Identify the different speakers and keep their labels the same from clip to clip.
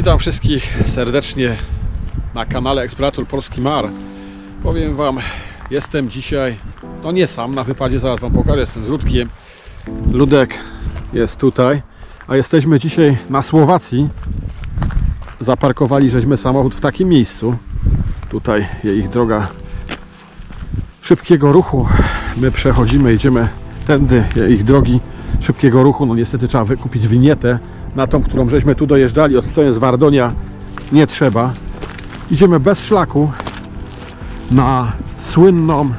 Speaker 1: Witam wszystkich serdecznie na kanale Eksplorator Polski Mar. Powiem Wam, jestem dzisiaj, no nie sam, na wypadzie zaraz Wam pokażę, jestem z Ludkiem. Ludek jest tutaj, a jesteśmy dzisiaj na Słowacji. Zaparkowali żeśmy samochód w takim miejscu. Tutaj ich droga szybkiego ruchu. My przechodzimy, idziemy tędy ich drogi szybkiego ruchu. No niestety trzeba wykupić winietę na tą, którą żeśmy tu dojeżdżali od strony z Wardonia. Nie trzeba. Idziemy bez szlaku na słynną,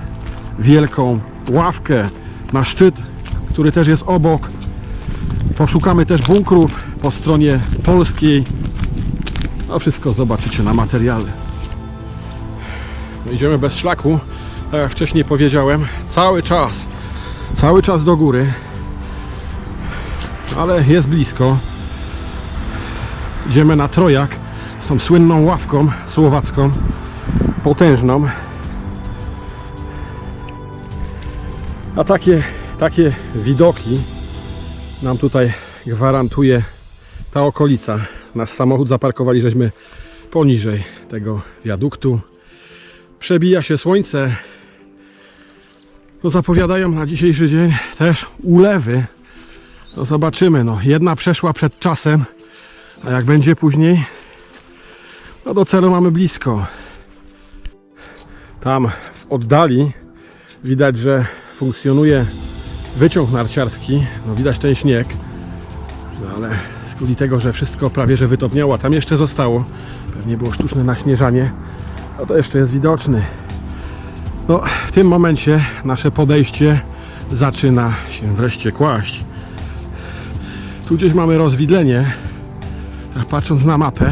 Speaker 1: wielką ławkę, na szczyt, który też jest obok. Poszukamy też bunkrów po stronie polskiej. No wszystko zobaczycie na materiale. No, idziemy bez szlaku, tak jak wcześniej powiedziałem, cały czas, cały czas do góry, ale jest blisko. Idziemy na Trojak z tą słynną ławką słowacką, potężną. A takie, takie widoki nam tutaj gwarantuje ta okolica. Nasz samochód zaparkowali żeśmy poniżej tego wiaduktu. Przebija się słońce. No zapowiadają na dzisiejszy dzień też ulewy. No zobaczymy. No, jedna przeszła przed czasem, a jak będzie później, no do celu mamy blisko. Tam w oddali widać, że funkcjonuje wyciąg narciarski. No widać ten śnieg. No ale z tego, że wszystko prawie że wytopniało, a tam jeszcze zostało. Pewnie było sztuczne naśnieżanie. No to jeszcze jest widoczny. No w tym momencie nasze podejście zaczyna się wreszcie kłaść. Tu gdzieś mamy rozwidlenie. Patrząc na mapę,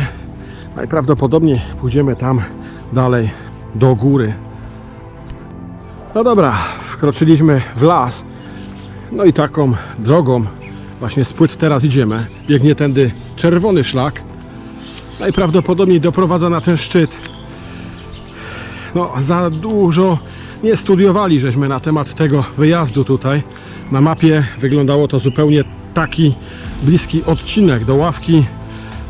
Speaker 1: najprawdopodobniej pójdziemy tam dalej do góry. No dobra, wkroczyliśmy w las. No i taką drogą właśnie z płyt teraz idziemy. Biegnie tędy czerwony szlak. Najprawdopodobniej doprowadza na ten szczyt. No, za dużo nie studiowali żeśmy na temat tego wyjazdu tutaj. Na mapie wyglądało to zupełnie taki bliski odcinek do ławki,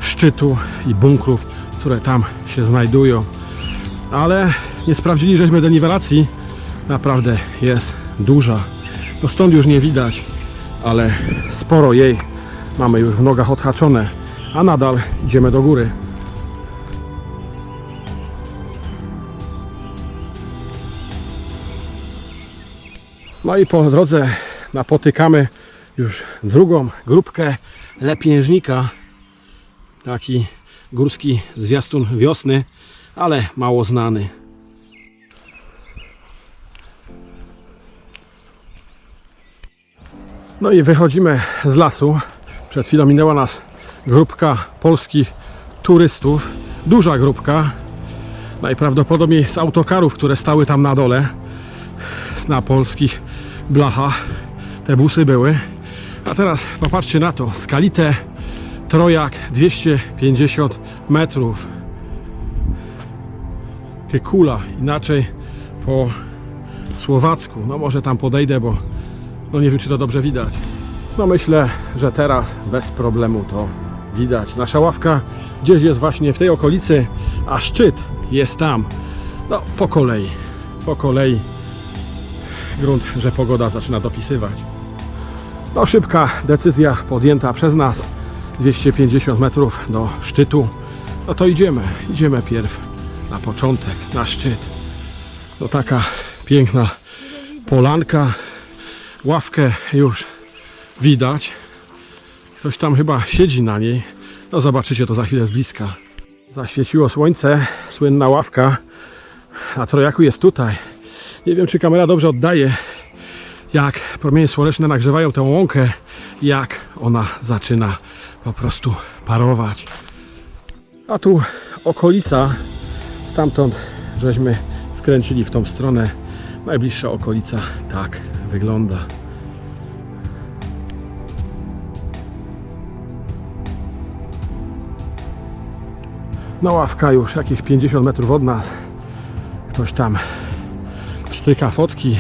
Speaker 1: szczytu i bunkrów, które tam się znajdują. Ale nie sprawdzili żeśmy deniwelacji. Naprawdę jest duża. No stąd już nie widać, ale sporo jej mamy już w nogach odhaczone, a nadal idziemy do góry. No i po drodze napotykamy już drugą grupkę lepiężnika. Taki górski zwiastun wiosny, ale mało znany. No i wychodzimy z lasu. Przed chwilą minęła nas grupka polskich turystów. Duża grupka. Najprawdopodobniej z autokarów, które stały tam na dole. Na polskich blachach te busy były. A teraz popatrzcie na to. Skalite Trojak 250 metrów. Kykula, inaczej po słowacku. No może tam podejdę, bo no nie wiem czy to dobrze widać. No myślę, że teraz bez problemu to widać. Nasza ławka gdzieś jest właśnie w tej okolicy, a szczyt jest tam. No po kolei, po kolei. Grunt, że pogoda zaczyna dopisywać. No szybka decyzja podjęta przez nas. 250 metrów do szczytu. No to idziemy, idziemy pierw na początek, na szczyt. No taka piękna polanka. Ławkę już widać. Ktoś tam chyba siedzi na niej. No zobaczycie to za chwilę z bliska. Zaświeciło słońce, słynna ławka. A trojaku jest tutaj. Nie wiem czy kamera dobrze oddaje jak promienie słoneczne nagrzewają tę łąkę, jak ona zaczyna po prostu parować. A tu okolica, stamtąd żeśmy skręcili w tą stronę. Najbliższa okolica tak wygląda. No ławka już jakieś 50 metrów od nas. Ktoś tam stryka fotki,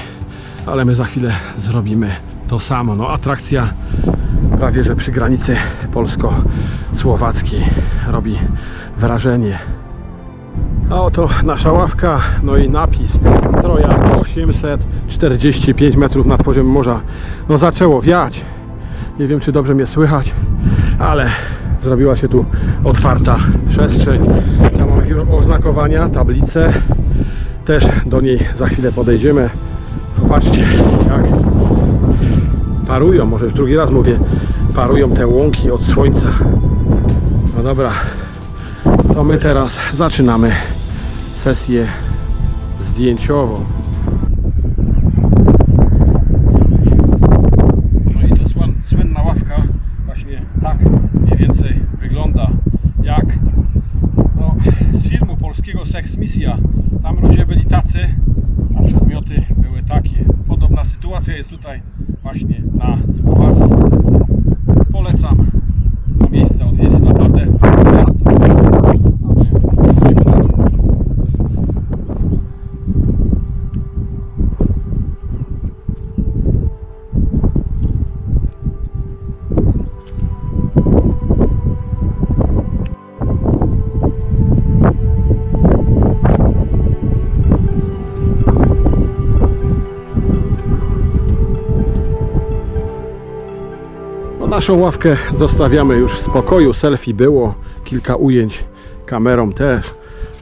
Speaker 1: ale my za chwilę zrobimy to samo. No atrakcja prawie że przy granicy polsko-słowackiej. Robi wrażenie. A oto nasza ławka, no i napis Troja 845 metrów nad poziomem morza. No zaczęło wiać. Nie wiem czy dobrze mnie słychać, ale zrobiła się tu otwarta przestrzeń. Tam mamy oznakowania, tablice. Też do niej za chwilę podejdziemy. Popatrzcie jak parują, może już drugi raz mówię, parują te łąki od słońca. No dobra, to my teraz zaczynamy sesję zdjęciową. Naszą ławkę zostawiamy już w spokoju. Selfie było, kilka ujęć kamerą też.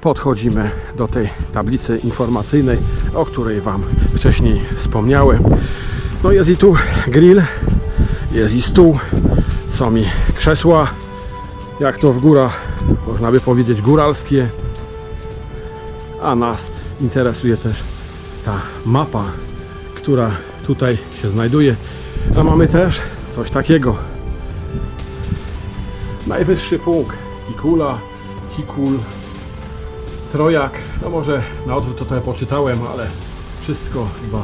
Speaker 1: Podchodzimy do tej tablicy informacyjnej, o której Wam wcześniej wspomniałem. No jest i tu grill, jest i stół, są i krzesła, jak to w górach, można by powiedzieć góralskie. A nas interesuje też ta mapa, która tutaj się znajduje. A mamy też coś takiego. Najwyższy punkt Kikula, Kikul, Trojak. No może na odwrót to trochę poczytałem, ale wszystko chyba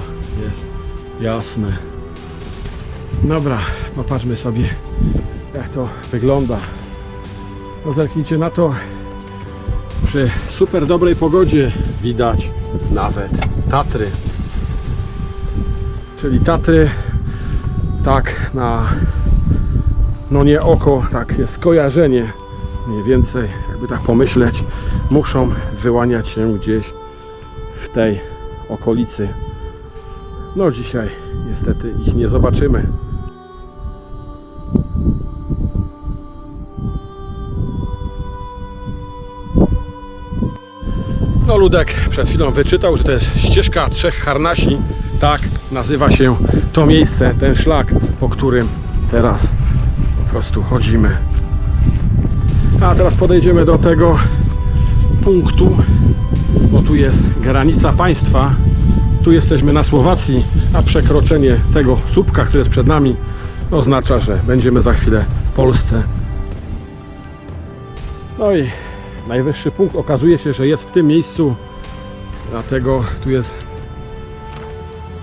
Speaker 1: jest jasne. Dobra, popatrzmy sobie jak to wygląda. No zerknijcie na to. Przy super dobrej pogodzie widać nawet Tatry. Czyli Tatry tak na no nie oko, tak jest skojarzenie mniej więcej, jakby tak pomyśleć, muszą wyłaniać się gdzieś w tej okolicy. No dzisiaj niestety ich nie zobaczymy. No Ludek przed chwilą wyczytał, że to jest ścieżka trzech harnasi. Tak nazywa się to miejsce, ten szlak, po którym teraz po prostu chodzimy. A teraz podejdziemy do tego punktu, bo tu jest granica państwa. Tu jesteśmy na Słowacji, a przekroczenie tego słupka, który jest przed nami, oznacza, że będziemy za chwilę w Polsce. No i najwyższy punkt okazuje się, że jest w tym miejscu, dlatego tu jest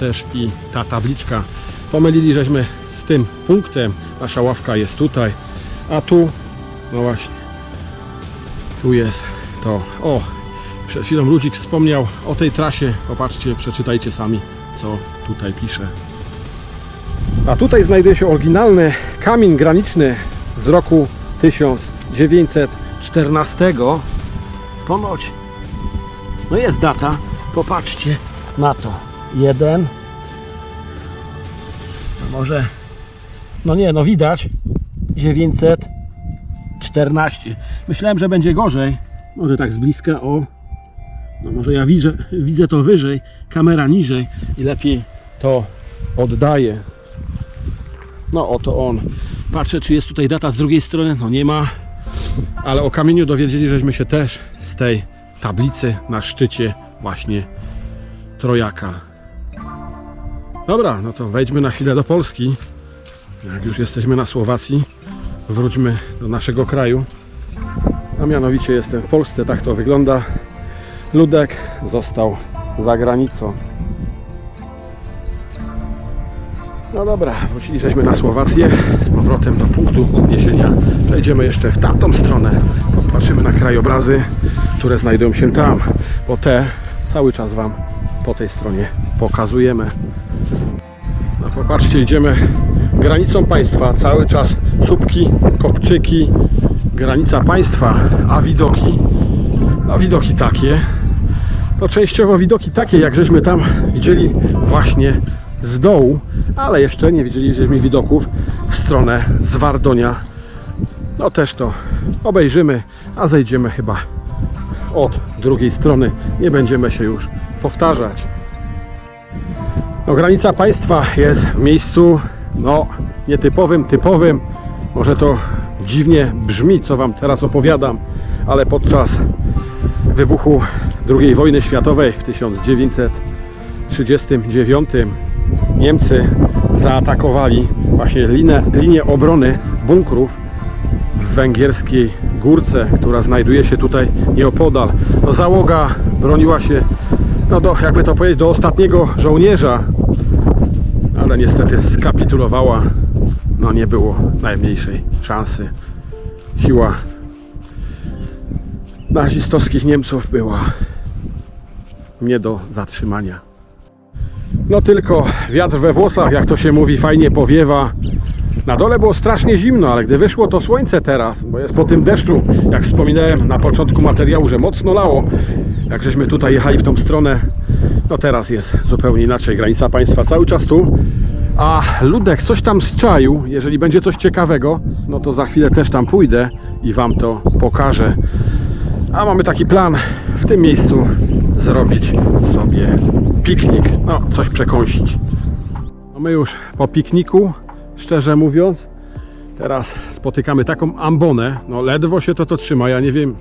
Speaker 1: też i ta tabliczka. Pomylili żeśmy z tym punktem, nasza ławka jest tutaj, a tu, no właśnie, tu jest to. O, przed chwilą Ludzik wspomniał o tej trasie. Popatrzcie, przeczytajcie sami, co tutaj pisze. A tutaj znajduje się oryginalny kamień graniczny z roku 1914. Ponoć. No jest data. Popatrzcie na to. Jeden. No może. No nie, no widać. 914. Myślałem, że będzie gorzej. Może tak z bliska o. No może ja widzę, widzę to wyżej, kamera niżej i lepiej to oddaje. No oto on. Patrzę, czy jest tutaj data z drugiej strony. No nie ma. Ale o kamieniu dowiedzieli, żeśmy się też z tej tablicy na szczycie właśnie Trojaka. Dobra, no to wejdźmy na chwilę do Polski. Jak już jesteśmy na Słowacji, wróćmy do naszego kraju. A mianowicie jestem w Polsce, tak to wygląda. Ludek został za granicą. No dobra, wróciliśmy na Słowację z powrotem do punktu odniesienia. Przejdziemy jeszcze w tamtą stronę. Popatrzymy na krajobrazy, które znajdują się tam, bo te cały czas Wam po tej stronie pokazujemy. No popatrzcie, idziemy granicą państwa. Cały czas słupki, kopczyki, granica państwa, a widoki, a widoki takie. To częściowo widoki takie, jak żeśmy tam widzieli właśnie z dołu, ale jeszcze nie widzieliśmy widoków w stronę Zwardonia. No też to obejrzymy, a zejdziemy chyba od drugiej strony. Nie będziemy się już powtarzać. Granica państwa jest w miejscu no, nietypowym, typowym. Może to dziwnie brzmi, co Wam teraz opowiadam, ale podczas wybuchu II wojny światowej w 1939 Niemcy zaatakowali właśnie linię, linię obrony bunkrów w węgierskiej górce, która znajduje się tutaj nieopodal. No, załoga broniła się, no do, jakby to powiedzieć, do ostatniego żołnierza, niestety skapitulowała. No nie było najmniejszej szansy. Siła nazistowskich Niemców była nie do zatrzymania. No tylko wiatr we włosach, jak to się mówi, fajnie powiewa. Na dole było strasznie zimno, ale gdy wyszło to słońce teraz, bo jest po tym deszczu, jak wspominałem na początku materiału, że mocno lało, jak żeśmy tutaj jechali w tą stronę, no teraz jest zupełnie inaczej. Granica państwa cały czas tu. A Ludek coś tam zczaił. Jeżeli będzie coś ciekawego, no to za chwilę też tam pójdę i Wam to pokażę. A mamy taki plan w tym miejscu zrobić sobie piknik. No, coś przekąsić. No my już po pikniku, szczerze mówiąc, teraz spotykamy taką ambonę. No ledwo się to to trzyma. Ja nie wiem,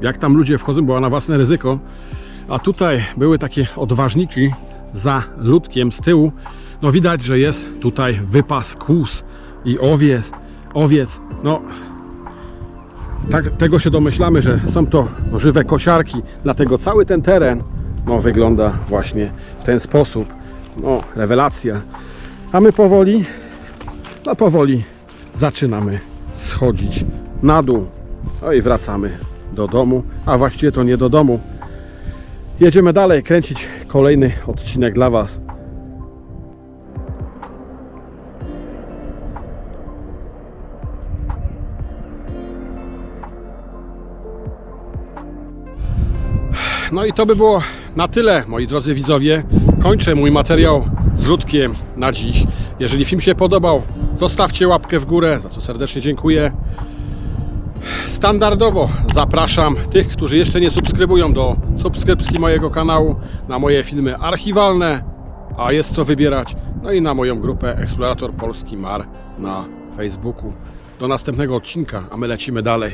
Speaker 1: jak tam ludzie wchodzą, była na własne ryzyko. A tutaj były takie odważniki za ludkiem z tyłu. No widać, że jest tutaj wypas kóz i owiec. Owiec. No tak, tego się domyślamy, że są to żywe kosiarki, dlatego cały ten teren no, wygląda właśnie w ten sposób. No, rewelacja. A my powoli, no powoli zaczynamy schodzić na dół. No i wracamy do domu, a właściwie to nie do domu. Jedziemy dalej, kręcić kolejny odcinek dla Was. No i to by było na tyle, moi drodzy widzowie. Kończę mój materiał z Ludkiem na dziś. Jeżeli film się podobał, zostawcie łapkę w górę, za co serdecznie dziękuję. Standardowo zapraszam tych, którzy jeszcze nie subskrybują do subskrypcji mojego kanału na moje filmy archiwalne, a jest co wybierać, no i na moją grupę Eksplorator Polski Mar na Facebooku. Do następnego odcinka, a my lecimy dalej.